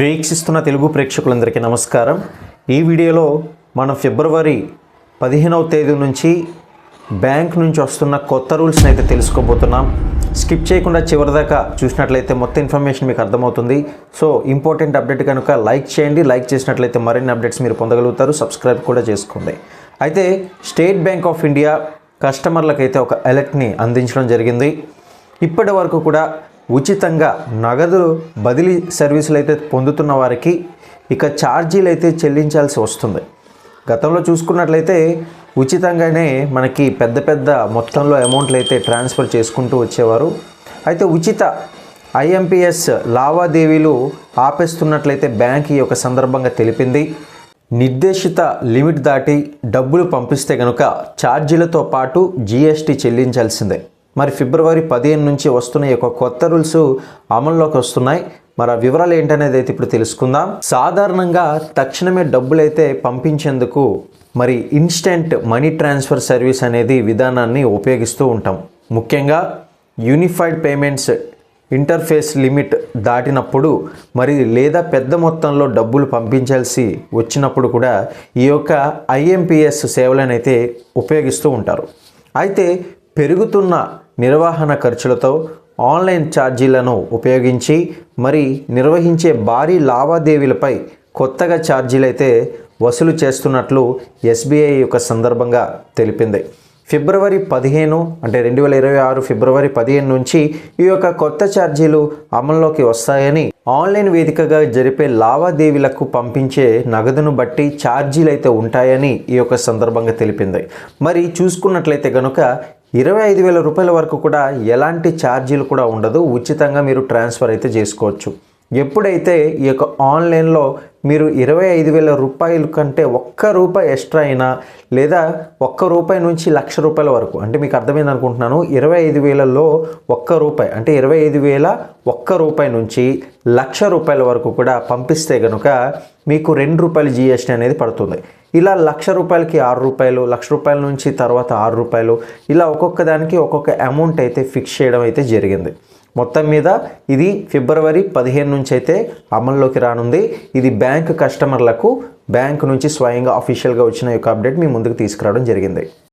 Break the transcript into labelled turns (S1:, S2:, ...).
S1: వీక్షిస్తున్న తెలుగు ప్రేక్షకులందరికీ నమస్కారం. ఈ వీడియోలో మనం ఫిబ్రవరి పదిహేనవ తేదీ నుంచి బ్యాంక్ నుంచి వస్తున్న కొత్త రూల్స్ని అయితే తెలుసుకోబోతున్నాం. స్కిప్ చేయకుండా చివరిదాకా చూసినట్లయితే మొత్తం ఇన్ఫర్మేషన్ మీకు అర్థమవుతుంది. సో ఇంపార్టెంట్ అప్డేట్ కనుక లైక్ చేయండి. లైక్ చేసినట్లయితే మరిన్ని అప్డేట్స్ మీరు పొందగలుగుతారు. సబ్స్క్రైబ్ కూడా చేసుకోండి. అయితే స్టేట్ బ్యాంక్ ఆఫ్ ఇండియా కస్టమర్లకైతే ఒక అలర్ట్ని అందించడం జరిగింది. ఇప్పటి వరకు కూడా ఉచితంగా నగదు బదిలీ సర్వీసులు అయితే పొందుతున్న వారికి ఇక ఛార్జీలు అయితే చెల్లించాల్సి వస్తుంది. గతంలో చూసుకున్నట్లయితే ఉచితంగానే మనకి పెద్ద పెద్ద మొత్తంలో అమౌంట్లు అయితే ట్రాన్స్ఫర్ చేసుకుంటూ వచ్చేవారు. అయితే ఉచిత ఐఎంపిఎస్ లావాదేవీలు ఆపేస్తున్నట్లయితే బ్యాంక్ ఈ యొక్క సందర్భంగా తెలిపింది. నిర్దేశిత లిమిట్ దాటి డబ్బులు పంపిస్తే కనుక ఛార్జీలతో పాటు జీఎస్టీ చెల్లించాల్సిందే. మరి ఫిబ్రవరి పదిహేను నుంచి వస్తున్న ఈ యొక్క కొత్త రూల్స్ అమల్లోకి వస్తున్నాయి. మరి ఆ వివరాలు ఏంటనేది అయితే ఇప్పుడు తెలుసుకుందాం. సాధారణంగా తక్షణమే డబ్బులు అయితే పంపించేందుకు మరి ఇన్స్టెంట్ మనీ ట్రాన్స్ఫర్ సర్వీస్ అనేది విధానాన్ని ఉపయోగిస్తూ ఉంటాం. ముఖ్యంగా యూనిఫైడ్ పేమెంట్స్ ఇంటర్ఫేస్ లిమిట్ దాటినప్పుడు మరి లేదా పెద్ద మొత్తంలో డబ్బులు పంపించాల్సి వచ్చినప్పుడు కూడా ఈ యొక్క ఐఎంపిఎస్ సేవలను అయితే ఉపయోగిస్తూ ఉంటారు. అయితే పెరుగుతున్న నిర్వహణ ఖర్చులతో ఆన్లైన్ ఛార్జీలను ఉపయోగించి మరి నిర్వహించే భారీ లావాదేవీలపై కొత్తగా ఛార్జీలైతే వసూలు చేస్తున్నట్లు ఎస్బీఐ యొక్క సందర్భంగా తెలిపింది. ఫిబ్రవరి పదిహేను అంటే రెండు వేల ఇరవై ఆరు ఫిబ్రవరి పదిహేను నుంచి ఈ యొక్క కొత్త ఛార్జీలు అమల్లోకి వస్తాయని ఆన్లైన్ వేదికగా జరిపే లావాదేవీలకు పంపించే నగదును బట్టి ఛార్జీలు అయితే ఉంటాయని ఈ యొక్క సందర్భంగా తెలిపింది. మరి చూసుకున్నట్లయితే కనుక ఇరవై ఐదు వేల రూపాయల వరకు కూడా ఎలాంటి ఛార్జీలు కూడా ఉండదు. ఉచితంగా మీరు ట్రాన్స్ఫర్ అయితే చేసుకోవచ్చు. ఎప్పుడైతే ఈ యొక్క ఆన్లైన్లో మీరు ఇరవై ఐదు వేల రూపాయల కంటే ఒక్క రూపాయి ఎక్స్ట్రా అయినా లేదా ఒక్క రూపాయి నుంచి లక్ష రూపాయల వరకు అంటే మీకు అర్థమైంది అనుకుంటున్నాను ఇరవై ఐదు వేలలో ఒక్క రూపాయి అంటే ఇరవై ఐదు వేల ఒక్క రూపాయి నుంచి లక్ష రూపాయల వరకు కూడా పంపిస్తే కనుక మీకు రెండు రూపాయలు జిఎస్టీ అనేది పడుతుంది. ఇలా లక్ష రూపాయలకి ఆరు రూపాయలు లక్ష రూపాయల నుంచి తర్వాత ఆరు రూపాయలు ఇలా ఒక్కొక్క దానికి ఒక్కొక్క అమౌంట్ అయితే ఫిక్స్ చేయడం అయితే జరిగింది. మొత్తం మీద ఇది ఫిబ్రవరి పదిహేను నుంచి అయితే అమల్లోకి రానుంది. ఇది బ్యాంక్ కస్టమర్లకు బ్యాంక్ నుంచి స్వయంగా అఫీషియల్గా వచ్చిన యొక్క అప్డేట్ మీ ముందుకు తీసుకురావడం జరిగింది.